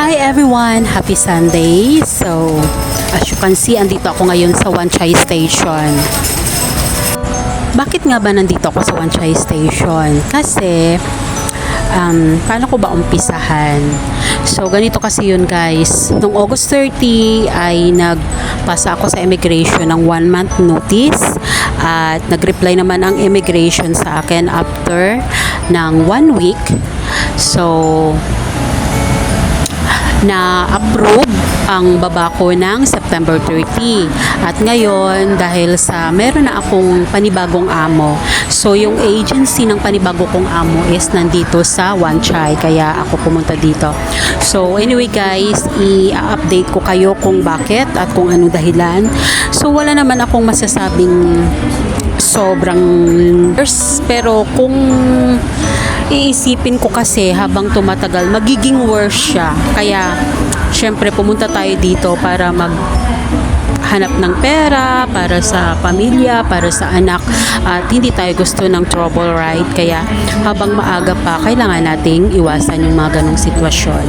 Hi everyone! Happy Sunday! So, as you can see, andito ako ngayon sa One Chai Station. Bakit nga ba nandito ako sa One Chai Station? Kasi, um, paano ko ba umpisahan? So, ganito kasi yun guys. Noong August 30 ay nagpasa ako sa immigration ng one month notice at nag-reply naman ang immigration sa akin after ng one week. So, na approve ang baba ko ng September 30. At ngayon, dahil sa meron na akong panibagong amo, so yung agency ng panibago kong amo is nandito sa One Chai, kaya ako pumunta dito. So anyway guys, i-update ko kayo kung bakit at kung anong dahilan. So wala naman akong masasabing sobrang pero kung iisipin ko kasi habang tumatagal, magiging worse siya. Kaya, syempre, pumunta tayo dito para mag hanap ng pera para sa pamilya, para sa anak at hindi tayo gusto ng trouble right kaya habang maaga pa kailangan nating iwasan yung mga ganong sitwasyon.